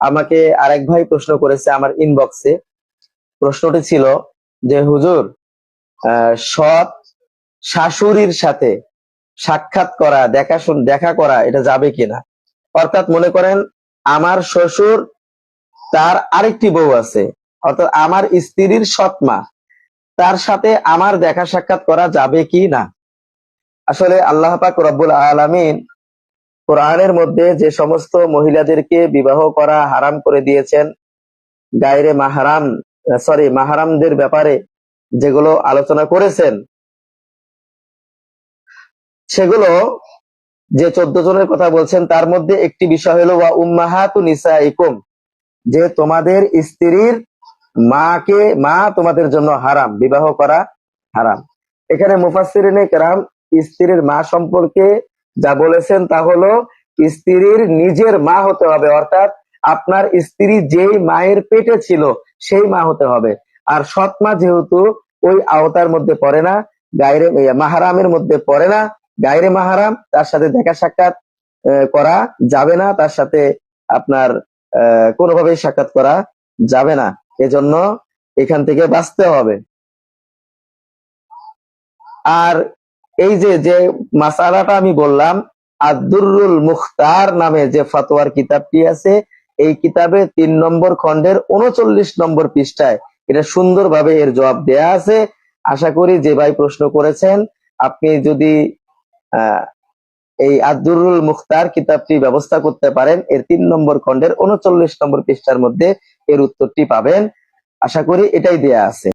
আমাকে আরেক ভাই প্রশ্ন করেছে আমার ইনবক্সে প্রশ্নটি ছিল যে, হুজুর সৎ শাশুড়ির সাথে সাক্ষাৎ করা দেখা দেখা করা, এটা যাবে কিনা? অর্থাৎ মনে করেন, আমার শ্বশুর তার আরেকটি বউ আছে। অর্থাৎ আমার স্ত্রীর সৎ মা তার সাথে আমার দেখা সাক্ষাৎ করা যাবে কি না আসলে আল্লাহ পাক রব্বুল আলামিন কোরআনের মধ্যে যে সমস্ত মহিলাদেরকে বিবাহ করা হারাম করে দিয়েছেন, গায়রে মাহারাম সরি মাহারামদের ব্যাপারে যেগুলো আলোচনা করেছেন, সেগুলো যে চোদ্দ জনের কথা বলছেন, তার মধ্যে একটি বিষয় হলো, ওয়া উম্মাহাতু নিসাইকুম যে তোমাদের স্ত্রীর মাকে, মা তোমাদের জন্য হারাম, বিবাহ করা হারাম। এখানে মুফাসসিরিনে কেরাম, স্ত্রীর মা সম্পর্কে যা বলেছেন তা হলো, স্ত্রীর নিজের মা হতে হবে, অর্থাৎ আপনার স্ত্রী যেই মায়ের পেটে ছিল, সেই মা হতে হবে। আর সৎ মা যেহেতু ওই আওতার মধ্যে পড়ে না, গায়রে মাহারামের মধ্যে পড়ে না, গায়রে মাহারাম, তার সাথে দেখা সাক্ষাৎ করা যাবে না, তার সাথে আপনার কোনোভাবেই সাক্ষাৎ করা যাবে না। এজন্য এখান থেকে বাঁচতে হবে। আর এই যে যে মাসালাটা আমি বললাম আব্দুরুল মুখতার নামে যে ফতোয়ার কিতাবটি আছে, এই কিতাবে তিন নম্বর খণ্ডের উনচল্লিশ নম্বর পৃষ্ঠায় এটা সুন্দরভাবে এর জবাব দেয়া আছে। আশা করি যে ভাই প্রশ্ন করেছেন, আপনি যদি এই আব্দুরুল মুখতার কিতাবটি ব্যবস্থা করতে পারেন, এর তিন নম্বর খণ্ডের উনচল্লিশ নম্বর পৃষ্ঠার মধ্যে এর উত্তরটি পাবেন। আশা করি এটাই দেয়া আছে।